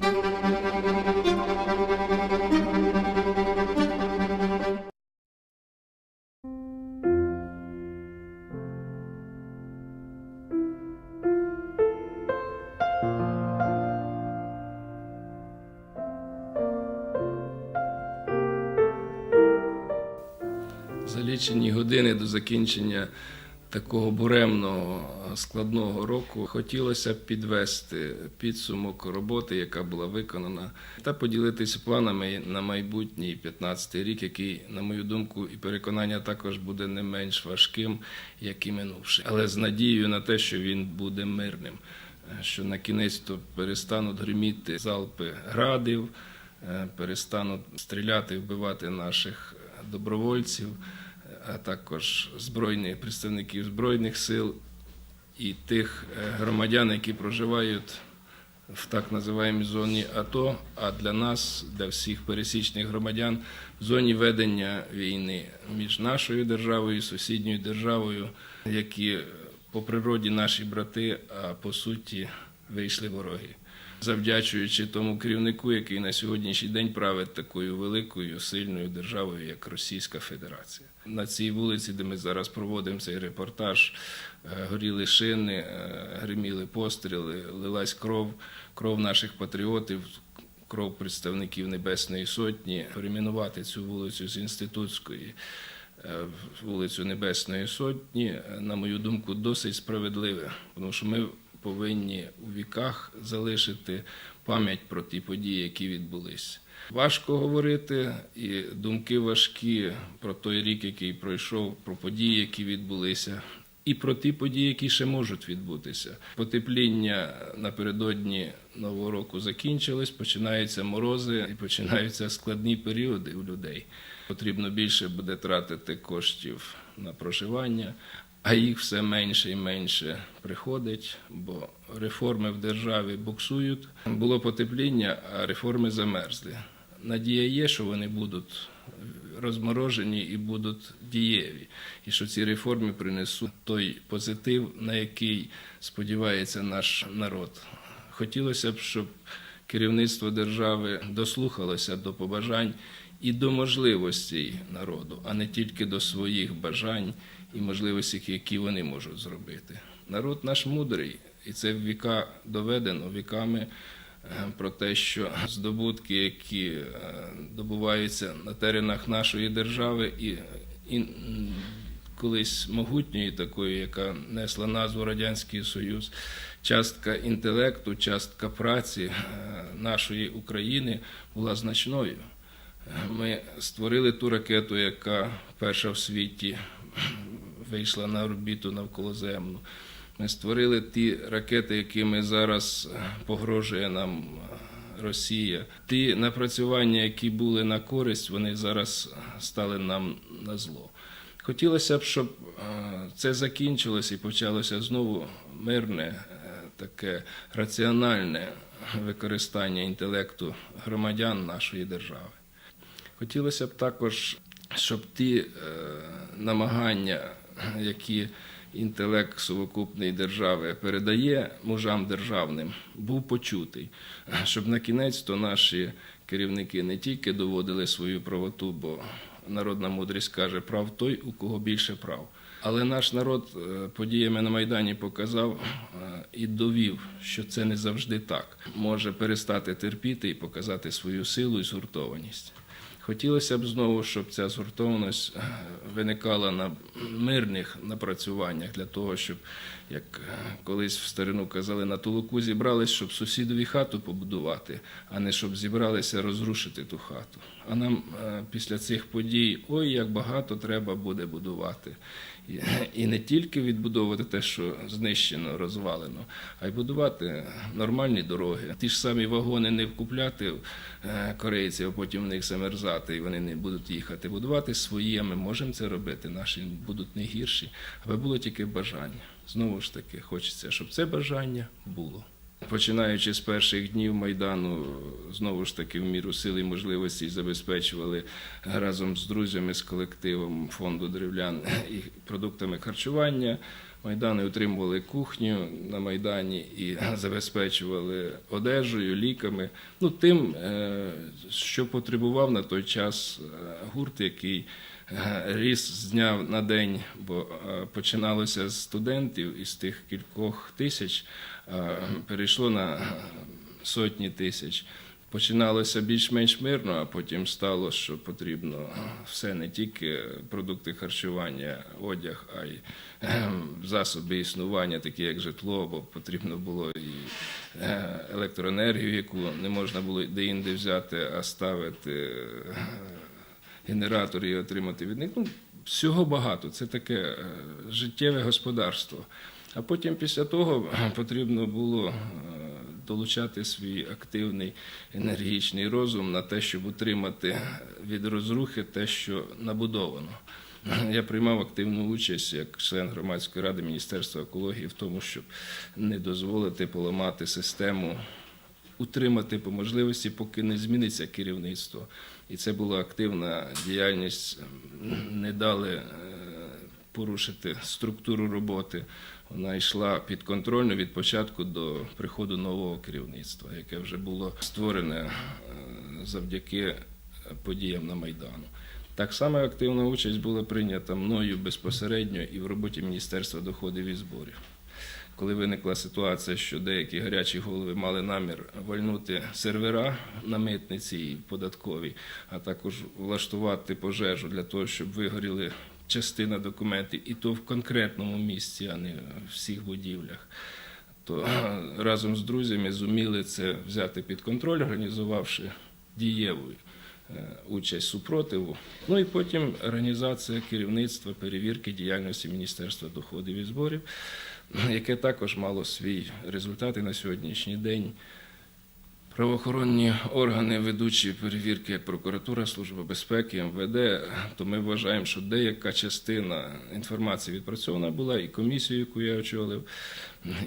За лічені години до закінчення такого буремного складного року. Хотілося підвести підсумок роботи, яка була виконана, та поділитися планами на майбутній 15-й рік, який, на мою думку, і переконання також буде не менш важким, як і минувший, але з надією на те, що він буде мирним, що на кінець то перестануть гриміти залпи градів, е, перестануть стріляти, вбивати наших добровольців, а також збройних представників збройних сил і тих е, громадян, які проживають в так називаємій зоні АТО, а для нас, для всіх пересічних громадян, в зоні ведення війни між нашою державою і сусідньою державою, які по природі наші брати, а по суті вийшли вороги. Завдячуючи тому керівнику, який на сьогоднішній день править такою великою сильною державою, як Російська Федерація. На цій вулиці, де ми зараз проводимо цей репортаж, е, горіли шини, е, гриміли постріли, лилась кров, кров наших патріотів, кров представників Небесної Сотні. Перейменувати цю вулицю з інститутської е, вулицю Небесної Сотні, на мою думку, досить справедливе, тому що ми повинні у віках залишити пам'ять про ті події, які відбулись. Важко говорити, і думки важкі про той рік, який пройшов, про події, які відбулися, і про ті події, які ще можуть відбутися. Потепління напередодні нового року закінчилось, починаються морози і починаються складні періоди у людей. Потрібно більше буде тратити коштів на проживання, а їх все менше і менше приходить, бо реформи в державі буксують. Було потепління, а реформи замерзли. Надія є, що вони будуть розморожені і будуть дієві, і що ці реформи принесуть той позитив, на який сподівається наш народ. Хотілося б, щоб керівництво держави дослухалося до побажань і до можливостей народу, а не тільки до своїх бажань і можливостей, які вони можуть зробити. Народ наш мудрий, і це в віка доведено віками е, про те, що здобутки, які е, добуваються на теренах нашої держави, і, і колись могутньої, такої, яка несла назву Радянський Союз, частка інтелекту, частка праці е, нашої України була значною. Ми створили ту ракету, яка перша в світі вийшла на орбіту навколоземну. Ми створили ті ракети, якими зараз е, погрожує нам е, Росія. Ті напрацювання, які були на користь, вони зараз стали нам на зло. Хотілося б, щоб е, це закінчилось і почалося знову мирне, е, таке раціональне використання інтелекту громадян нашої держави. Хотілося б також, щоб ті е, намагання, які інтелект сукупної держави передає мужам державним, був почутий, щоб на кінець то наші керівники не тільки доводили свою правоту, бо народна мудрість каже, прав той, у кого більше прав. Але наш народ е, подіями на Майдані показав е, і довів, що це не завжди так. Може перестати терпіти і показати свою силу і згуртованість. Хотілося б знову, щоб ця згуртованість е, виникала на мирних напрацюваннях для того, щоб, як е, колись в старину казали, на тулуку зібрались, щоб сусідові хату побудувати, а не щоб зібралися розрушити ту хату. А нам е, після цих подій ой, як багато треба буде будувати. І- не тільки відбудовувати те, що знищено, розвалено, а й будувати нормальні дороги. Ті ж самі вагони не вкупляти е, корейців, а потім в них замерзати, і вони не будуть їхати. Будувати свої, а ми можемо це робити. Наші будуть не гірші, аби було тільки бажання. Знову ж таки, хочеться, щоб це бажання було. Починаючи з перших днів Майдану, знову ж таки, в міру сили і можливостей забезпечували разом з друзями, з колективом фонду древлян і продуктами харчування Майдани утримували кухню на Майдані і забезпечували одежею, ліками. Ну, тим, е, що потребував на той час е, гурт, який ріс з дня на день, бо е, починалося з студентів із тих кількох тисяч, е, перейшло на е, сотні тисяч. Починалося більш-менш мирно, а потім стало, що потрібно все не тільки продукти харчування, одяг, а й засоби існування, такі як житло, бо потрібно було і е, електроенергію, яку не можна було де-інде взяти, а ставити е, генератори і отримати від них. Ну, всього багато. Це таке е, життєве господарство. А потім після того потрібно було е, долучати свій активний енергічний розум на те, щоб утримати від розрухи те, що набудовано. Я приймав активну участь як член громадської ради Міністерства екології в тому, щоб не дозволити поламати систему, утримати по можливості, поки не зміниться керівництво. І це була активна діяльність, не дали е, порушити структуру роботи. Вона йшла підконтрольно від початку до приходу нового керівництва, яке вже було створене е, завдяки подіям на Майдану. Так само активна участь була прийнята мною безпосередньо і в роботі Міністерства доходів і зборів. Коли виникла ситуація, що деякі гарячі голови мали намір вальнути сервера на митниці і податковій, а також влаштувати пожежу для того, щоб вигоріли частина документів, і то в конкретному місці, а не всіх будівлях. То разом з друзями зуміли це взяти під контроль, організувавши дієву участь супротиву. Ну і потім організація керівництва перевірки діяльності Міністерства доходів і зборів, яке також мало свій результат і на сьогоднішній день. Правоохоронні органи, ведучі перевірки, як прокуратура, служба безпеки, МВД, то ми вважаємо, що деяка частина інформації відпрацьована була, і комісію, яку я очолив,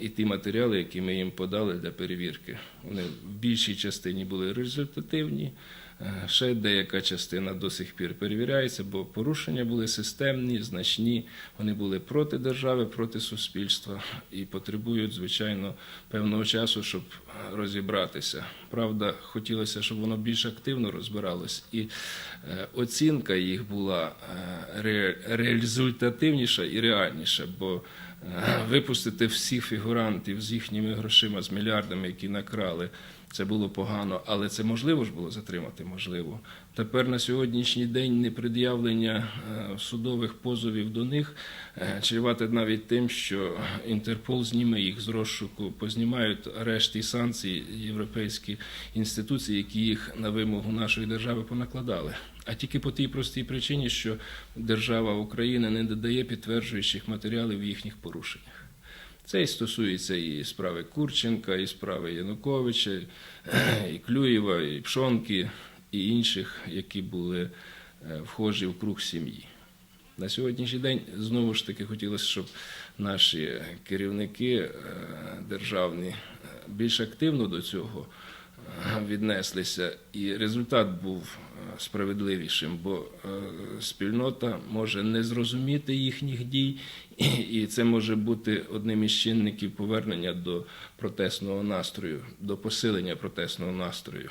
і ті матеріали, які ми їм подали для перевірки. Вони в більшій частині були результативні. Е, Ще деяка частина до сих пір перевіряється, бо порушення були системні, значні. Вони були проти держави, проти суспільства і потребують, звичайно, певного часу, щоб розібратися. Правда, хотілося, щоб воно більш активно розбиралось, і е, оцінка їх була е, ре- результативніша і реальніша, бо е, випустити всіх фігурантів з їхніми грошима, з мільярдами, які накрали. Це було погано, але це можливо ж було затримати. Можливо. Тепер на сьогоднішній день непред'явлення е, судових позовів до них е, чревате навіть тим, що Інтерпол зніме їх з розшуку, познімають арешти і санкції європейські інституції, які їх на вимогу нашої держави понакладали. А тільки по тій простій причині, що держава України не додає підтверджуючих матеріалів в їхніх порушеннях. Це і стосується і справи Курченка, і справи Януковича, і Клюєва, і Пшонки, і інших, які були е, вхожі в круг сім'ї. На сьогоднішній день знову ж таки хотілося, щоб наші керівники е, державні е, більш активно до цього віднеслися, і результат був е, справедливішим, бо е, спільнота може не зрозуміти їхніх дій, і- це може бути одним із чинників повернення до протестного настрою, до посилення протестного настрою.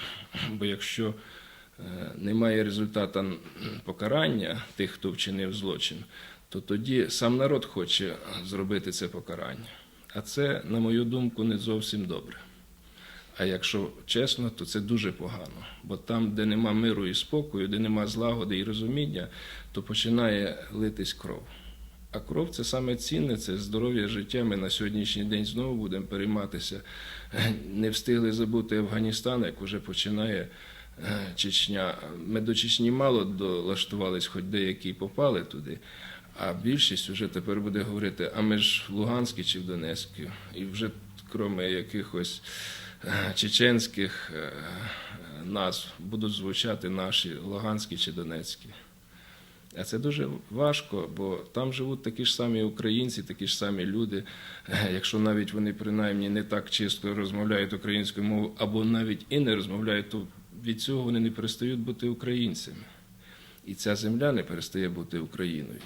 Бо якщо е, немає результату покарання тих, хто вчинив злочин, то тоді сам народ хоче зробити це покарання. А це, на мою думку, не зовсім добре. А якщо чесно, то це дуже погано. Бо там, де нема миру і спокою, де нема злагоди і розуміння, то починає литись кров. А кров це саме цінне, це здоров'я життя. Ми на сьогоднішній день знову будемо перейматися. Не встигли забути Афганістан, як вже починає е, Чечня. Ми до Чечні мало долаштувались, хоч деякі попали туди. А більшість вже тепер буде говорити, а ми ж в Луганській чи в Донецькій. І вже крім якихось чеченських е, назв будуть звучати наші Луганські чи Донецькі. А це дуже важко, бо там живуть такі ж самі українці, такі ж самі люди. Е, Якщо навіть вони принаймні не так чисто розмовляють українською мовою, або навіть і не розмовляють, то від цього вони не перестають бути українцями. І ця земля не перестає бути Україною.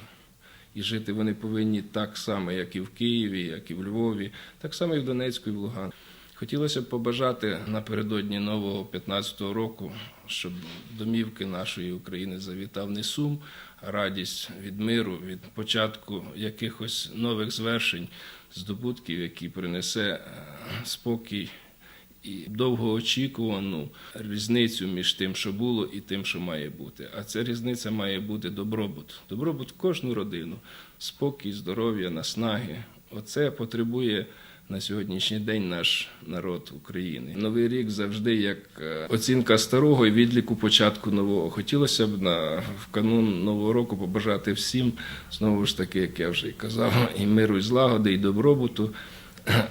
і жити вони повинні так само, як і в Києві, як і в Львові, так само і в Донецьку і в Луганську. Хотілося б побажати напередодні нового 15-го року, щоб домівки нашої України завітав не сум, а радість від миру, від початку якихось нових звершень, здобутків, які принесе е, спокій і довгоочікувану різницю між тим, що було, і тим, що має бути. А ця різниця має бути добробут. Добробут в кожну родину, спокій, здоров'я, наснаги. Оце потребує на сьогоднішній день наш народ України. Новий рік завжди як е, оцінка старого і відліку початку нового. Хотілося б на в канун нового року побажати всім знову ж таки, як я вже й казав, і миру, і злагоди, і добробуту,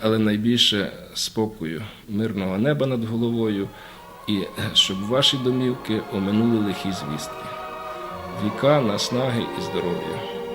але найбільше спокою, мирного неба над головою, і щоб ваші домівки оминули лихі звістки. Віка, наснаги і здоров'я.